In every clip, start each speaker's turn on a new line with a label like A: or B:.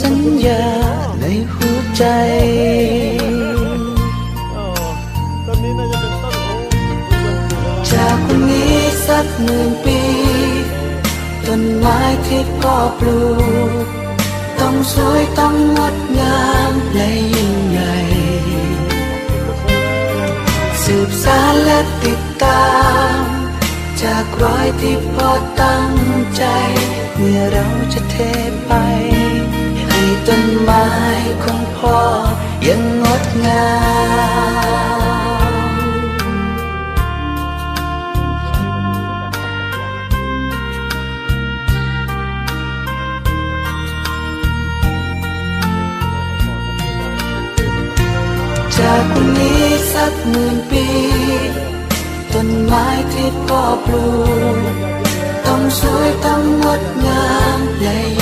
A: สัญญาในหัวใจ
B: จา
A: กวันนี้สักหมื่นปี ต้นไม้ที่พ่อปลูก ต้องสวยต้องงดงามและยิ่งใหญ่สืบสานและติดตาม จากรอยที่พ่อตั้งใจ เมื่อเราจะเทไป ของพ่อยังงดงามจากวันนี้สักหมื่นปี ต้นไม้ที่พ่อปลูกต้องสวยต้องงดงามและ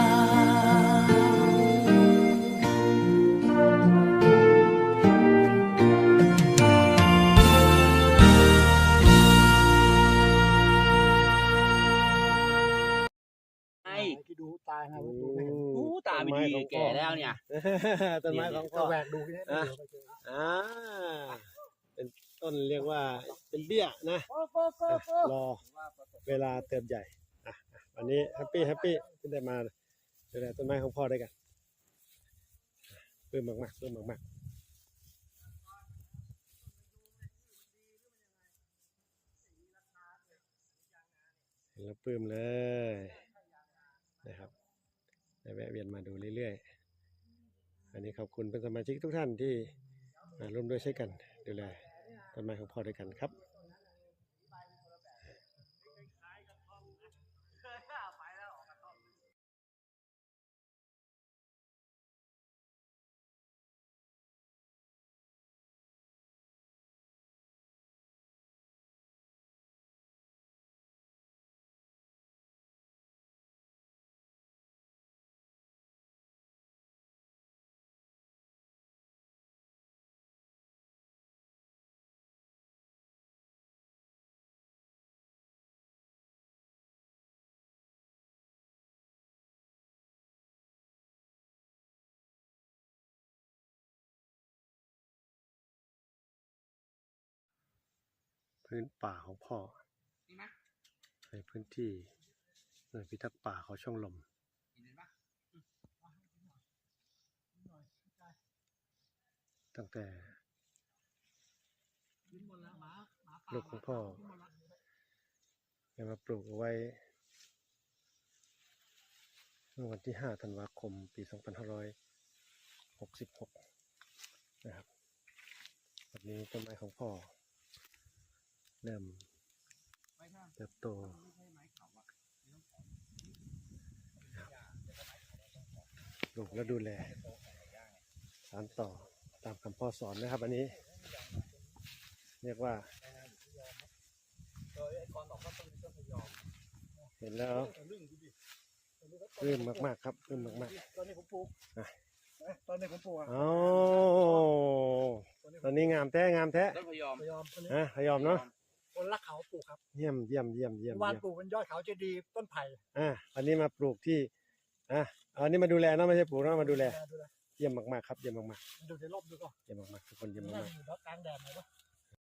A: ม
C: ไม่ดีแก่แล้วเนี่ย
B: ต้นไม้ของพ่
D: ก็
B: อ
D: แหวกดูที่นี่
B: อะอ่าเป็นต้นเรียกว่าเป็นเบี้ยนะรอเวลาเติบใหญ่อะอะวันนี้แฮปปี้แฮปปี้ที่ได้มาดูแลต้นไม้ของพ่อด้วยกันปลื้มมากๆปลื้มมากๆเห็นแล้วปลื้มเลยนะครับได้ แวะเวียนมาดูเรื่อยๆ อันนี้ขอบคุณเป็นสมาชิกทุกท่านที่ร่วมด้วยช่วยกันดูแลต้นไม้ของพ่อด้วยกันครับ พื้นป่าของพ่อ
C: นี่ไหม
B: ในพื้นที่หน่วยพิทักษ์ป่าเขาช่องลม
C: เห็นปะ
B: ตั้งแต่ลูกของพ่อได้มาปลูกเอาไว้เมื่อวันที่ 5 ธันวาคม ปี 2566 นะครับวันนี้ต้นไม้ของพ่อ เริ่ม
C: ไม่ใช่
B: เติบโต
C: ไม่ใช่ไม้เขาอะ
B: ปลูกแล้วดูแลสานต่อตามคำพ่อสอนนะครับ อันนี้ เรียกว่า เห็นแล้วปลื้มมาก ๆ ครับปลื้มมาก
D: ตอนนี้ผมปลูก
B: อะ
D: นะตอนนี้ผมปลูก
B: ๆ
D: อะ
B: อ๋อตอนนี้งามแท้งามแท้
C: ต้นพยอม
D: พยอมตอนนี้
B: ฮะพยอมเนาะ
D: คนรักเขาปลูกครับ
B: เยี่ยมเยี่ยมเยี่ยมเยี่ยม
D: เมื่อวาน
B: เยี่ยม
D: ปลูกเป็นยอดเขาเจดีย์ต้นไผ่
B: อะอันนี้มาปลูกที่อะอันนี้มาดูแลเนาะไม่ใช่ปลูกเนาะมาดูแล
D: ดูแล
B: เยี่ยมมากๆครับเยี่ยมมาก
D: ดูในร่มดูก่อน
B: ๆเยี่ยมมากๆทุกคนเยี่ยม
D: นั่
B: มางก
D: อยู่แล้วกลางแดดหน่อยปะ